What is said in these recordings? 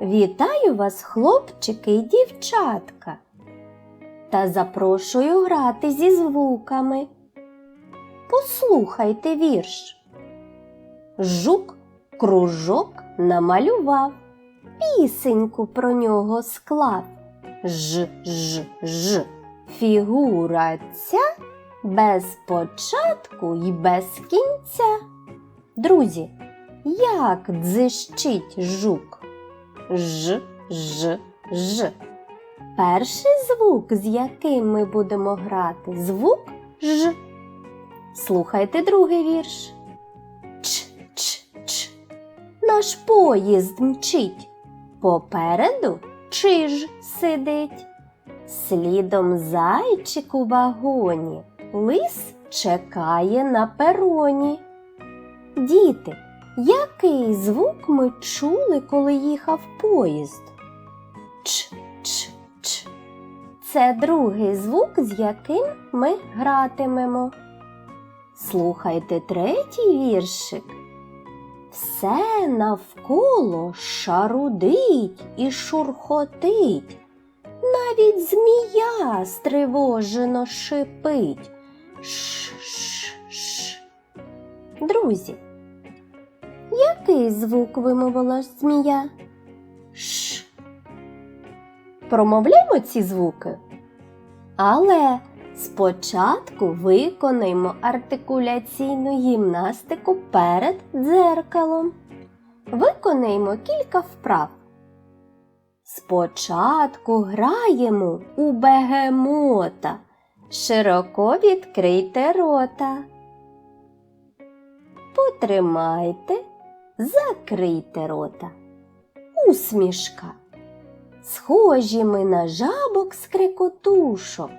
Вітаю вас, хлопчики і дівчатка. Та запрошую грати зі звуками. Послухайте вірш. Жук кружок намалював, пісеньку про нього склав. Ж, ж, ж. Фігура ця без початку й без кінця. Друзі, як дзищить жук? Ж, ж, ж. Перший звук, з яким ми будемо грати, звук Ж. Слухайте другий вірш. Ч, ч, ч. Наш поїзд мчить. Попереду чиж сидить. Слідом зайчик у вагоні. Лис чекає на пероні. Діти, який звук ми чули, коли їхав поїзд? Ч, ч, ч. Це другий звук, з яким ми гратимемо. Слухайте третій віршик. Все навколо шарудить і шурхотить. Навіть змія стривожено шипить. Ш-ш-ш. Друзі, який звук вимовила змія? Ш. Промовляємо ці звуки. Але спочатку виконаймо артикуляційну гімнастику перед дзеркалом. Виконаймо кілька вправ. Спочатку граємо у бегемота. Широко відкрийте рота. Потримайте, закрийте рота. Усмішка. Схожі ми на жабок скрикотушок.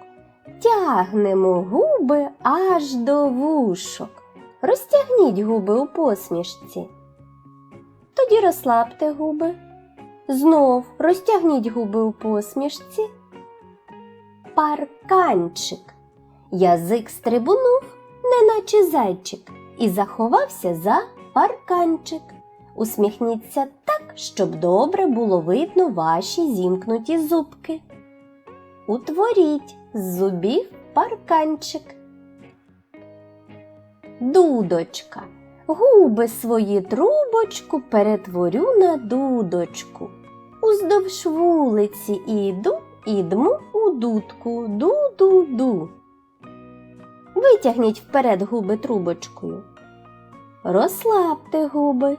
Тягнемо губи аж до вушок. Розтягніть губи у посмішці. Тоді розслабте губи. Знов розтягніть губи у посмішці. Парканчик. Язик стрибунув, неначе зайчик, і заховався за парканчик. Усміхніться так, щоб добре було видно ваші зімкнуті зубки. Утворіть з зубів парканчик. Дудочка. Губи свої трубочку перетворю на дудочку. Уздовж вулиці іду, ідму у дудку, ду-ду-ду. Витягніть вперед губи трубочкою. Розслабте губи.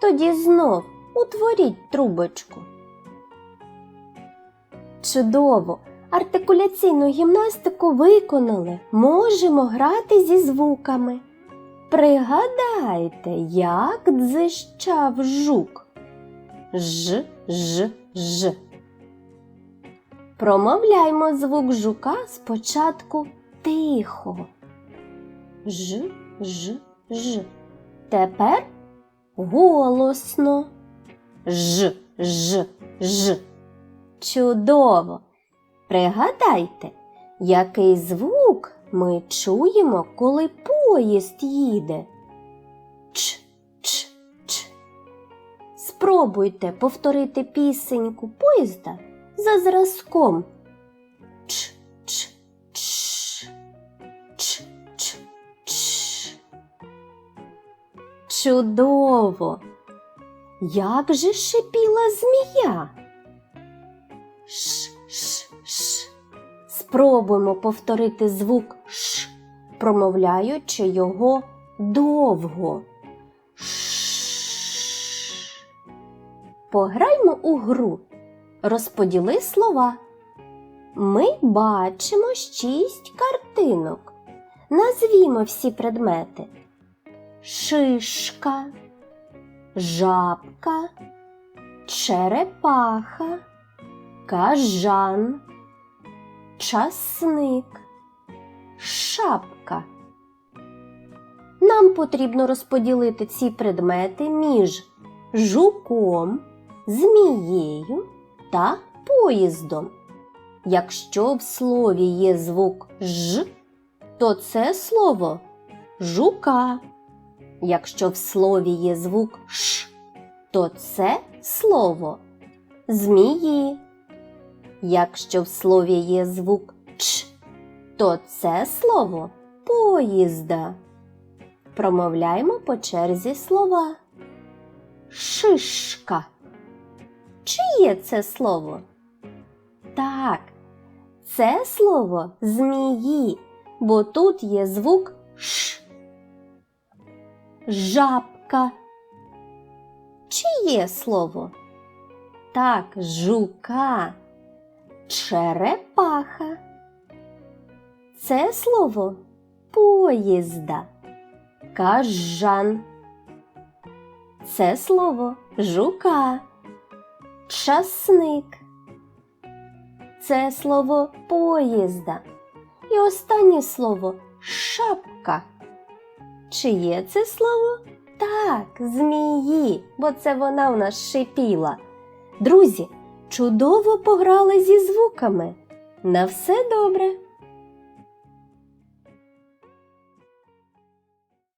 Тоді знов утворіть трубочку. Чудово! Артикуляційну гімнастику виконали. Можемо грати зі звуками. Пригадайте, як дзищав жук. Ж, ж, ж. Промовляймо звук жука спочатку тихо. Ж, ж, ж. Тепер голосно. Ж, ж, ж. Чудово! Пригадайте, який звук ми чуємо, коли поїзд їде. Ч, ч, ч. Спробуйте повторити пісеньку поїзда за зразком. Чудово! Як же шипіла змія? Ш, ш, ш. Спробуємо повторити звук ш, промовляючи його довго. Ш. Пограймо у гру. Розподіли слова. Ми бачимо шість картинок. Назвімо всі предмети. Шишка, жабка, черепаха, кажан, часник, шапка. Нам потрібно розподілити ці предмети між жуком, змією та поїздом. Якщо в слові є звук ж, то це слово жука. Якщо в слові є звук ш, то це слово змії. Якщо в слові є звук Ч, то це слово поїзда. Промовляємо по черзі слова. Шишка. Чиє це слово? Так, це слово змії, бо тут є звук Ш. Жабка. Чиє слово? Так, жука. Черепаха. Це слово поїзда. Кажан. Це слово жука. Часник. Це слово поїзда. І останнє слово шапка. Чиє це слово? Так, змії, бо це вона в нас шипіла. Друзі, чудово пограли зі звуками. На все добре!